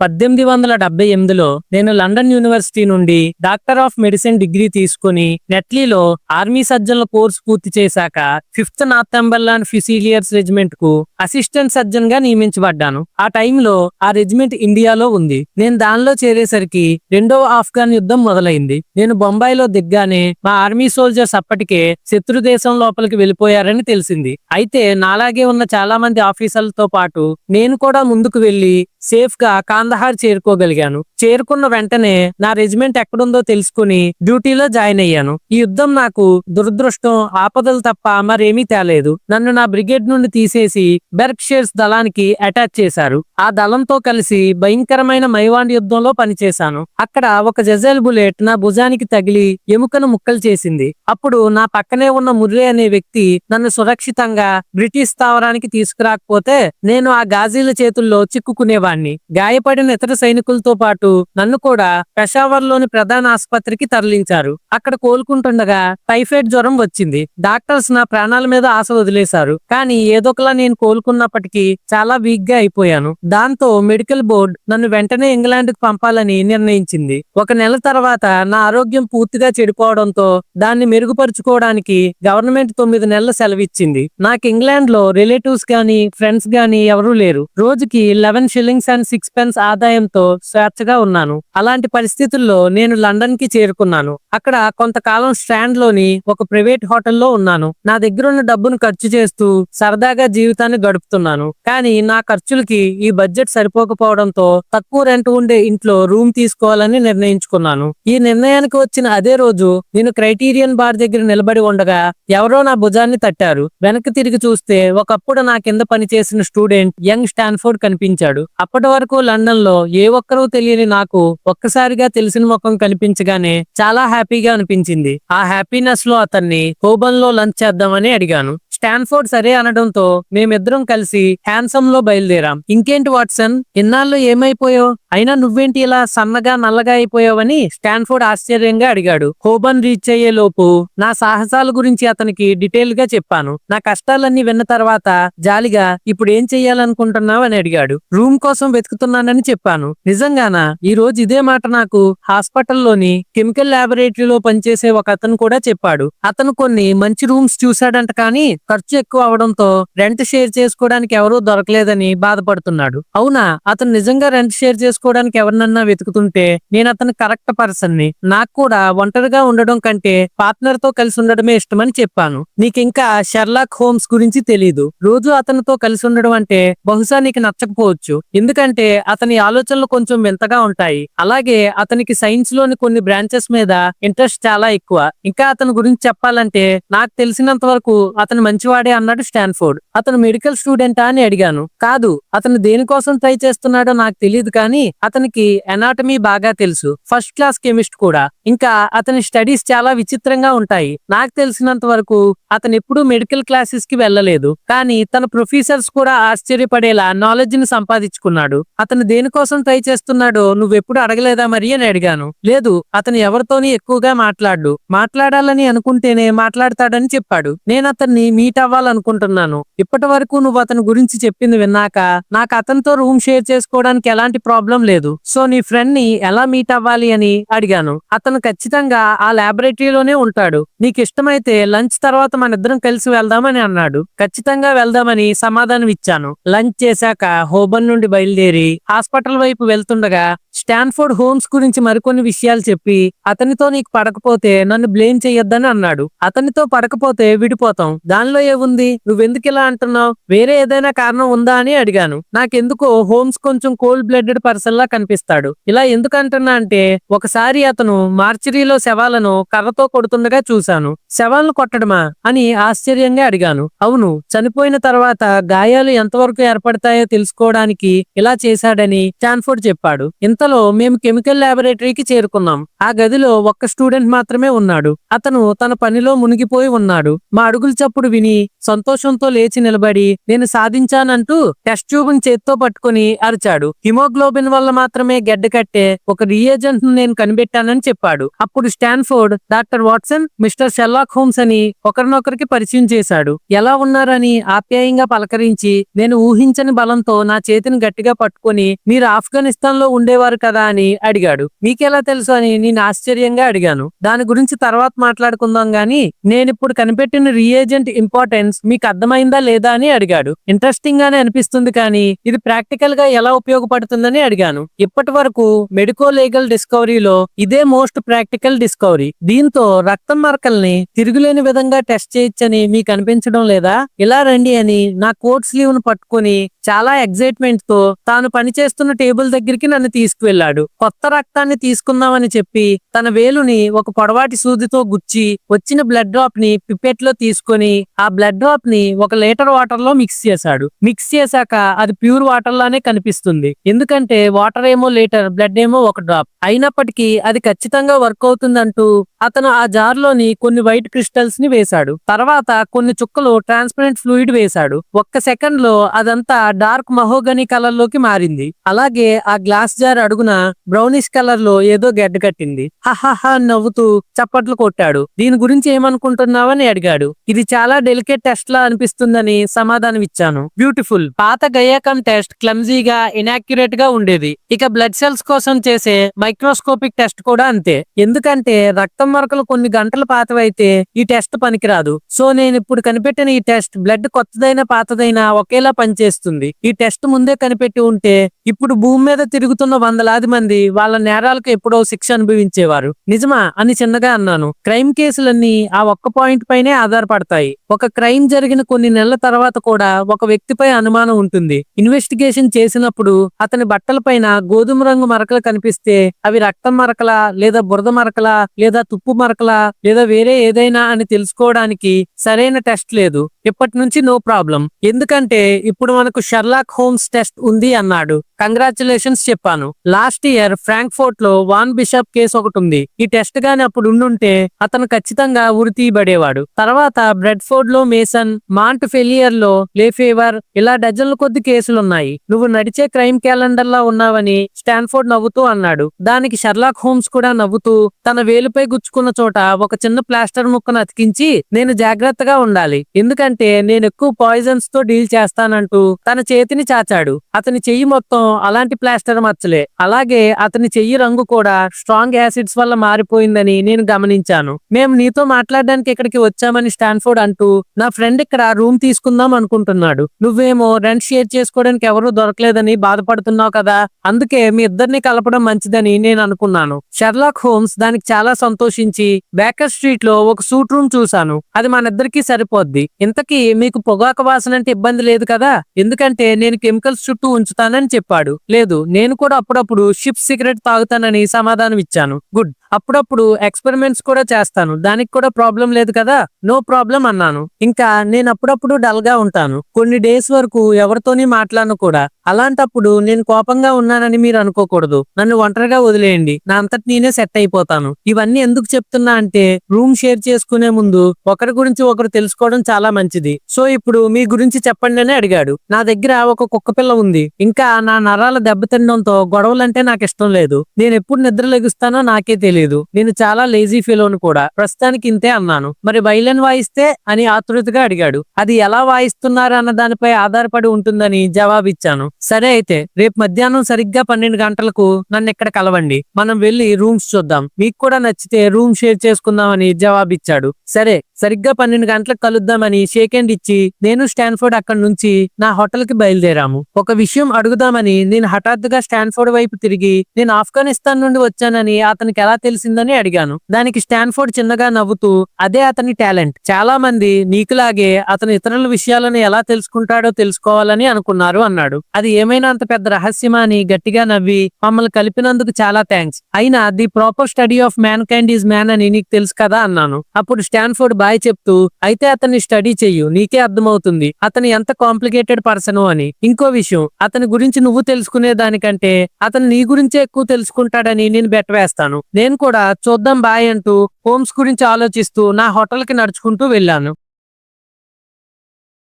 పద్దెనిమిది వందల డెబ్బై ఎనిమిదిలో నేను లండన్ యూనివర్సిటీ నుండి డాక్టర్ ఆఫ్ మెడిసిన్ డిగ్రీ తీసుకుని నెట్లీలో ఆర్మీ సర్జన్ల కోర్సు పూర్తి చేశాక ఫిఫ్త్ నార్థంబర్లాండ్ ఫిసిలియర్స్ రెజిమెంట్కు అసిస్టెంట్ సర్జన్గా నియమించబడ్డాను. ఆ టైంలో ఆ రెజిమెంట్ ఇండియాలో ఉంది. నేను దానిలో చేరేసరికి రెండవ ఆఫ్ఘన్ యుద్ధం మొదలైంది. నేను బొంబాయిలో దిగ్గానే మా ఆర్మీ సోల్జర్స్ అప్పటికే శత్రు దేశం లోపలికి వెళ్ళిపోయారని తెలిసింది. అయితే నాలాగే ఉన్న చాలా మంది ఆఫీసర్లతో పాటు నేను కూడా ముందుకు వెళ్ళి సేఫ్గా కాందహార్ చేరుకోగలిగాను. చేరుకున్న వెంటనే నా రెజిమెంట్ ఎక్కడుందో తెలుసుకుని డ్యూటీలో జాయిన్ అయ్యాను. ఈ యుద్ధం నాకు దురదృష్టం ఆపదలు తప్ప మరేమీ తేలేదు. నన్ను నా బ్రిగేడ్ నుండి తీసేసి బెర్క్షేర్స్ దళానికి అటాచ్ చేశారు. ఆ దళంతో కలిసి భయంకరమైన మైవాండ్ యుద్ధంలో పనిచేశాను. అక్కడ ఒక జజల్ బుల్లెట్ నా భుజానికి తగిలి ఎముకను ముక్కలు చేసింది. అప్పుడు నా పక్కనే ఉన్న ముర్రే అనే వ్యక్తి నన్ను సురక్షితంగా బ్రిటిష్ స్థావరానికి తీసుకురాకపోతే నేను ఆ గాజీల చేతుల్లో చిక్కుకునేవాణ్ణి. గాయపడిన ఇతర సైనికులతో పాటు నన్ను కూడా పెషావర్లోని ప్రధాన ఆసుపత్రికి తరలించారు. అక్కడ కోలుకుంటుండగా టైఫాయిడ్ జ్వరం వచ్చింది. డాక్టర్స్ నా ప్రాణాల మీద ఆశ వదిలేశారు. కానీ ఏదోకలా నేను కోలుకున్నప్పటికీ చాలా వీక్గా అయిపోయాను. దాంతో మెడికల్ బోర్డ్ నన్ను వెంటనే ఇంగ్లాండ్కు పంపాలని నిర్ణయించింది. ఒక నెల తర్వాత నా ఆరోగ్యం పూర్తిగా చెడిపోవడంతో దాన్ని మెరుగుపరుచుకోవడానికి గవర్నమెంట్ తొమ్మిది నెలల సెలవిచ్చింది. నాకు ఇంగ్లాండ్లో రిలేటివ్స్ గాని ఫ్రెండ్స్ గాని ఎవరూ లేరు. రోజుకి eleven shillings and six pence ఆదాయంతో స్వేచ్ఛగా ఉన్నాను. అలాంటి పరిస్థితుల్లో నేను లండన్కి చేరుకున్నాను. అక్కడ కొంతకాలం స్టాండ్లోని ఒక ప్రైవేట్ హోటల్లో ఉన్నాను. నా దగ్గర ఉన్న డబ్బును ఖర్చు చేస్తూ సరదాగా జీవితాన్ని గడుపుతున్నాను. కానీ నా ఖర్చులకి ఈ బడ్జెట్ సరిపోకపోవడంతో తక్కువ రెంట్ ఉండే ఇంట్లో రూమ్ తీసుకోవాలని నిర్ణయించుకున్నాను. ఈ నిర్ణయానికి వచ్చిన అదే రోజు నేను క్రైటీరియన్ బార్ దగ్గర నిలబడి ఉండగా ఎవరో నా భుజాన్ని తట్టారు. వెనక్కి తిరిగి చూస్తే ఒకప్పుడు నా కింద పనిచేసిన స్టూడెంట్ యంగ్ స్టాన్ఫోర్డ్ కనిపించాడు. అప్పటి వరకు లండన్ లో ఏ ఒక్కరూ తెలియని నాకు ఒక్కసారిగా తెలిసిన ముఖం కనిపించగానే చాలా హ్యాపీగా అనిపించింది. ఆ హ్యాపీనెస్లో అతన్ని హోబన్లో లంచ్ చేద్దామని అడిగాను. స్టాన్ఫోర్డ్ సరే అనడంతో మేమిద్దరం కలిసి హ్యాన్సమ్లో బయలుదేరాం. ఇంకేంటి వాట్సన్? ఇన్నాళ్ళు ఏమైపోయావు? అయినా నువ్వేంటి ఇలా సన్నగా నల్లగా అయిపోయావని స్టాన్ఫోర్డ్ ఆశ్చర్యంగా అడిగాడు. హోబన్ రీచ్ అయ్యే లోపు నా సాహసాల గురించి అతనికి డీటెయిల్గా చెప్పాను. నా కష్టాలన్నీ విన్న తర్వాత జాలిగా ఇప్పుడు ఏం చెయ్యాలనుకుంటున్నావు? అని అడిగాడు. రూమ్ కోసం వెతుకుతున్నానని చెప్పాను. నిజంగానా? ఈ రోజు ఇదే మాట నాకు హాస్పిటల్లోని కెమికల్ ల్యాబొరేటరీలో పనిచేసే ఒక అతను కూడా చెప్పాడు. అతను కొన్ని మంచి రూమ్స్ చూశాడంట కానీ ఖర్చు ఎక్కువ అవడంతో రెంట్ షేర్ చేసుకోవడానికి ఎవరూ దొరకలేదని బాధపడుతున్నాడు. అవునా? అతను నిజంగా రెంట్ షేర్ చేసుకోవడానికి ఎవరినన్నా వెతుకుతుంటే నేను అతను కరెక్ట్ పర్సన్ని నాకు కూడా ఒంటరిగా ఉండడం కంటే పార్ట్నర్తో కలిసి ఉండడమే ఇష్టమని చెప్పాను. నీకింకా షెర్లాక్ హోమ్స్ గురించి తెలీదు. రోజు అతనితో కలిసి ఉండడం అంటే బహుశా నీకు నచ్చకపోవచ్చు. ఎందుకంటే అతని ఆలోచనలు కొంచెం వింతగా ఉంటాయి. అలాగే అతనికి సైన్స్లోని కొన్ని బ్రాంచెస్ మీద ఇంట్రెస్ట్ చాలా ఎక్కువ. ఇంకా అతని గురించి చెప్పాలంటే నాకు తెలిసినంత వరకు అతను మంచివాడే అన్నాడు స్టాన్ఫోర్డ్. అతను మెడికల్ స్టూడెంటా అని అడిగాను. కాదు అతను దేనికోసం ట్రై చేస్తున్నాడో నాకు తెలియదు కానీ అతనికి ఎనాటమీ బాగా తెలుసు. ఫస్ట్ క్లాస్ కెమిస్ట్ కూడా. ఇంకా అతని స్టడీస్ చాలా విచిత్రంగా ఉంటాయి. నాకు తెలిసినంత వరకు అతను ఎప్పుడూ మెడికల్ క్లాసెస్కి వెళ్ళలేదు. కానీ తన ప్రొఫెసర్స్ కూడా ఆశ్చర్యపడేలా నాలెడ్జ్ని సంపాదించుకున్నాడు. అతను దేనికోసం ట్రై చేస్తున్నాడో నువ్వెప్పుడు అడగలేదా మరి అని అడిగాను. లేదు అతను ఎవరితోని ఎక్కువగా మాట్లాడు. మాట్లాడాలని అనుకుంటేనే మాట్లాడతాడని చెప్పాడు. నేను అతన్ని మీట్ అవ్వాలనుకుంటున్నాను. ఇప్పటి వరకు నువ్వు అతని గురించి చెప్పింది విన్నాక నాకు అతనితో రూమ్ షేర్ చేసుకోవడానికి ఎలాంటి ప్రాబ్లం లేదు. సో నీ ఫ్రెండ్ని ఎలా మీట్ అవ్వాలి అని అడిగాను. అతను ఖచ్చితంగా ఆ లాబొరేటరీలోనే ఉంటాడు. నీకు ఇష్టమైతే లంచ్ తర్వాత మన ఇద్దరం కలిసి వెళ్దామని అన్నాడు. ఖచ్చితంగా వెళ్దామని సమాధానం ఇచ్చాను లంచ్ చేశాక హోబన్ నుండి బయలుదేరి ఆ హాస్పిటల్ వైపు వెళ్తుండగా స్టాన్ఫోర్డ్ హోమ్స్ గురించి మరికొన్ని విషయాలు చెప్పి అతనితో నీకు పడకపోతే నన్ను బ్లేమ్ చెయ్యొద్దని అన్నాడు. అతనితో పడకపోతే విడిపోతాం. దానిలో ఏముంది? నువ్వెందుకు ఇలా అంటున్నావు? వేరే ఏదైనా కారణం ఉందా అని అడిగాను. నాకెందుకో హోమ్స్ కొంచెం కోల్డ్ బ్లడెడ్ పర్సన్ లా కనిపిస్తాడు. ఇలా ఎందుకు అంటున్నా అంటే ఒకసారి అతను మార్చరీలో శవాలను కర్రతో కొడుతుండగా చూశాను. శవాలను కొట్టడమా? అని ఆశ్చర్యంగా అడిగాను. అవును చనిపోయిన తర్వాత గాయాలు ఎంతవరకు ఏర్పడతాయో తెలుసుకోవడానికి ఇలా చేశాడని స్టాన్ఫోర్డ్ చెప్పాడు. ఇంత అంతలో మేము కెమికల్ ల్యాబొరేటరీకి చేరుకున్నాం. ఆ గదిలో ఒక్క స్టూడెంట్ మాత్రమే ఉన్నాడు. అతను తన పనిలో మునిగిపోయి ఉన్నాడు. మా అడుగుల చప్పుడు విని సంతోషంతో లేచి నిలబడి నేను సాధించానంటూ టెస్ట్ ట్యూబ్ చేత్తో పట్టుకుని అరిచాడు. హిమోగ్లోబిన్ వల్ల మాత్రమే గెడ్డ కట్టే ఒక రియేజెంట్ను నేను కనిపెట్టానని చెప్పాడు. అప్పుడు Stamford doctor Watson mister Sherlock Holmes అని ఒకరినొకరికి పరిచయం చేశాడు. ఎలా ఉన్నారని ఆప్యాయంగా పలకరించి నేను ఊహించని బలంతో నా చేతిని గట్టిగా పట్టుకొని మీరు ఆఫ్ఘనిస్తాన్లో ఉండేవారు కదా అని అడిగాడు. మీకెలా తెలుసు అని నేను ఆశ్చర్యంగా అడిగాను. దాని గురించి తర్వాత మాట్లాడుకుందాం గాని నేనిప్పుడు కనిపెట్టిన రీఏజెంట్ ఇంపార్టెన్స్ మీకు అర్థమైందా లేదా అని అడిగాడు. ఇంట్రెస్టింగ్ గానే అనిపిస్తుంది కానీ ఇది ప్రాక్టికల్గా ఎలా ఉపయోగపడుతుందని అడిగాను. ఇప్పటి వరకు మెడికో లీగల్ డిస్కవరీలో ఇదే మోస్ట్ ప్రాక్టికల్ డిస్కవరీ దీంతో రక్తం మరకల్ని తిరుగులేని విధంగా టెస్ట్ చేయొచ్చని మీకు అనిపించడం లేదా? ఇలా రండి అని నా కోట్ స్లీవ్ను పట్టుకొని చాలా ఎగ్జైట్మెంట్తో తాను పనిచేస్తున్న టేబుల్ దగ్గరికి నన్ను తీసుకువెళ్ళాడు. కొత్త రక్తాన్ని తీసుకుందామని చెప్పి తన వేలుని ఒక పొడవాటి సూదితో గుచ్చి వచ్చిన బ్లడ్ డ్రాప్ని పిపెట్లో తీసుకొని ఆ బ్లడ్ డ్రాప్ని ఒక లీటర్ వాటర్లో మిక్స్ చేశాడు. మిక్స్ చేశాక అది ప్యూర్ వాటర్ లానే కనిపిస్తుంది. ఎందుకంటే వాటర్ ఏమో లీటర్ బ్లడ్ ఏమో ఒక డ్రాప్ అయినప్పటికీ అది ఖచ్చితంగా వర్క్ అవుతుందంటూ అతను ఆ జార్లోని కొన్ని వైట్ క్రిస్టల్స్ని వేశాడు. తర్వాత కొన్ని చుక్కలు ట్రాన్స్పరెంట్ ఫ్లూయిడ్ వేశాడు. ఒక్క సెకండ్లో అదంతా డార్క్ మహోగని కలర్లోకి మారింది. అలాగే ఆ గ్లాస్ జార్ అడుగున బ్రౌనిష్ కలర్లో ఏదో గడ్డ కట్టింది. హహహ నవ్వుతూ చప్పట్లు కొట్టాడు. దీని గురించి ఏమనుకుంటున్నావని అడిగాడు. ఇది చాలా డెలికేట్ టెస్ట్ లా అనిపిస్తుందని సమాధానం ఇచ్చాను. బ్యూటిఫుల్. పాత గయాకం టెస్ట్ క్లమ్జీగా ఇనాక్యురేట్గా ఉండేది. ఇక బ్లడ్ సెల్స్ కోసం చేసే మైక్రోస్కోపిక్ టెస్ట్ కూడా అంతే. ఎందుకంటే రక్తం మరకలు కొన్ని గంటల పాతవైతే ఈ టెస్ట్ పనికిరాదు. సో నేను ఇప్పుడు కనిపెట్టిన ఈ టెస్ట్ బ్లడ్ కొత్తదైనా పాతదైనా ఒకేలా పనిచేస్తుంది. ఈ టెస్ట్ ముందే కనిపెట్టి ఉంటే ఇప్పుడు భూమి మీద తిరుగుతున్న వందలాది మంది వాళ్ళ నేరాలకు ఎప్పుడో శిక్ష అనుభవించేవారు. నిజమా? అని చిన్నగా అన్నాను. క్రైమ్ కేసులన్నీ ఆ ఒక్క పాయింట్ పైనే ఆధారపడతాయి. ఒక క్రైమ్ జరిగిన కొన్ని నెలల తర్వాత కూడా ఒక వ్యక్తిపై అనుమానం ఉంటుంది. ఇన్వెస్టిగేషన్ చేసినప్పుడు అతని బట్టల పైన గోధుమ రంగు మరకలు కనిపిస్తే అవి రక్తం మరకలా లేదా బురద మరకలా లేదా తుప్పు మరకలా లేదా వేరే ఏదైనా అని తెలుసుకోవడానికి సరైన టెస్ట్ లేదు. ఇప్పటి నుంచి నో ప్రాబ్లం. ఎందుకంటే ఇప్పుడు మనకు షర్లాక్ హోమ్స్ టెస్ట్ ఉంది అన్నాడు. కంగ్రాచులేషన్స్ చెప్పాను. లాస్ట్ ఇయర్ ఫ్రాంక్ఫోర్ట్లో వాన్ బిషప్ కేసు ఒకటి ఉంది. ఈ టెస్ట్ గాని అప్పుడు ఉండుంటే అతను ఖచ్చితంగా ఉరి తీయబడేవాడు. తర్వాత బ్రెడ్ఫోర్డ్లో మేసన్ మాంట్ ఫెలియర్లో లేఫేవర్ ఇలా డజన్ల కొద్ది కేసులున్నాయి నువ్వు నడిచే క్రైమ్ క్యాలెండర్ లా ఉన్నావని స్టాన్ఫోర్డ్ నవ్వుతూ అన్నాడు. దానికి షర్లాక్ హోమ్స్ కూడా నవ్వుతూ తన వేలుపై గుచ్చుకున్న చోట ఒక చిన్న ప్లాస్టర్ ముక్కను అతికించి నేను జాగ్రత్తగా ఉండాలి. ఎందుకంటే నేను ఎక్కువ పాయిజన్స్తో డీల్ చేస్తానంటూ తన చేతిని చాచాడు. అతని చెయ్యి మొత్తం అలాంటి ప్లాస్టర్ మచ్చలే. అలాగే అతని చెయ్యి రంగు కూడా స్ట్రాంగ్ యాసిడ్స్ వల్ల మారిపోయిందని నేను గమనించాను. మేము నీతో మాట్లాడడానికి ఇక్కడికి వచ్చామని స్టాన్ఫోర్డ్ అంటూ నా ఫ్రెండ్ ఇక్కడ రూమ్ తీసుకుందాం అనుకుంటున్నాడు. నువ్వేమో రెంట్ షేర్ చేసుకోవడానికి ఎవరూ దొరకలేదని బాధపడుతున్నావు కదా అందుకే మీ ఇద్దరిని కలపడం మంచిదని నేను అనుకున్నాను. షెర్లాక్ హోమ్స్ దానికి చాలా సంతోషించి బేకర్ స్ట్రీట్లో ఒక సూట్ రూమ్ చూశాను. అది మన ఇద్దరికి సరిపోద్ది. ఇంతకీ మీకు పొగాకు వాసన అంటే ఇబ్బంది లేదు కదా? ఎందుకంటే నేను కెమికల్స్ చుట్టూ ఉంచుతానని చెప్పాడు లేదు నేను కూడా అప్పుడప్పుడు షిప్ సిగరెట్ తాగుతానని సమాధానం ఇచ్చాను. గుడ్. అప్పుడప్పుడు ఎక్స్పెరిమెంట్స్ కూడా చేస్తాను. దానికి కూడా ప్రాబ్లం లేదు కదా? నో ప్రాబ్లం అన్నాను. ఇంకా నేను అప్పుడప్పుడు డల్గా ఉంటాను. కొన్ని డేస్ వరకు ఎవరితోని మాట్లాడను కూడా. అలాంటప్పుడు నేను కోపంగా ఉన్నానని మీరు అనుకోకూడదు. నన్ను ఒంటరిగా వదిలేయండి. నా అంతటి నేనే సెట్ అయిపోతాను. ఇవన్నీ ఎందుకు చెప్తున్నా అంటే రూమ్ షేర్ చేసుకునే ముందు ఒకరి గురించి ఒకరు తెలుసుకోవడం చాలా మంచిది. సో ఇప్పుడు మీ గురించి చెప్పండి అని అడిగాడు. నా దగ్గర ఒక కుక్క పిల్ల ఉంది. ఇంకా నా నరాల దెబ్బతినడంతో గొడవలంటే నాకు ఇష్టం లేదు. నేను ఎప్పుడు నిద్ర లెగుస్తానో నాకే తెలియదు నేను చాలా లేజీ ఫీలోను కూడా. ప్రస్తుతానికి ఇంతే అన్నాను. మరి వైలెన్ వాయిస్తే అని ఆతృతగా అడిగాడు. అది ఎలా వాయిస్తున్నారు అన్న దానిపై ఆధారపడి ఉంటుందని జవాబిచ్చాను. సరే అయితే రేపు మధ్యాహ్నం సరిగ్గా పన్నెండు గంటలకు నన్ను ఇక్కడ కలవండి. మనం వెళ్ళి రూమ్స్ చూద్దాం. మీకు కూడా నచ్చితే రూమ్ షేర్ చేసుకుందామని జవాబిచ్చాడు. సరే సరిగ్గా పన్నెండు గంటలకు కలుద్దామని షేక్ హ్యాండ్ ఇచ్చి నేను స్టాన్ఫోర్డ్ అక్కడి నుంచి నా హోటల్కి బయలుదేరాము. ఒక విషయం అడుగుదామని నేను హఠాత్తుగా స్టాన్ఫోర్డ్ వైపు తిరిగి నేను ఆఫ్ఘనిస్తాన్ నుండి వచ్చానని అతనికి ఎలా తెలిసిందని అడిగాను. దానికి స్టాన్ఫోర్డ్ చిన్నగా నవ్వుతూ అదే అతని టాలెంట్. చాలా మంది నీకులాగే అతను ఇతరుల విషయాలను ఎలా తెలుసుకుంటాడో తెలుసుకోవాలని అనుకున్నారు అన్నాడు. అది ఏమైనా అంత పెద్ద రహస్యమా అని గట్టిగా నవ్వి మమ్మల్ని కలిపినందుకు చాలా థ్యాంక్స్ అయినా the proper study of mankind is man అని నీకు తెలుసు కదా అన్నాను. అప్పుడు స్టాన్ఫోర్డ్ బాయ్ చెప్తూ అయితే అతన్ని స్టడీ చెయ్యు నీకే అర్థమవుతుంది. అతను ఎంత కాంప్లికేటెడ్ పర్సన్ అని. ఇంకో విషయం అతని గురించి నువ్వు తెలుసుకునే దానికంటే అతను నీ గురించే ఎక్కువ తెలుసుకుంటాడని నేను బెట్ వేస్తాను నేను కూడా చూద్దాం బాయ్ అంటూ హోమ్స్ గురించి ఆలోచిస్తూ నా హోటల్కి నడుచుకుంటూ వెళ్ళాను.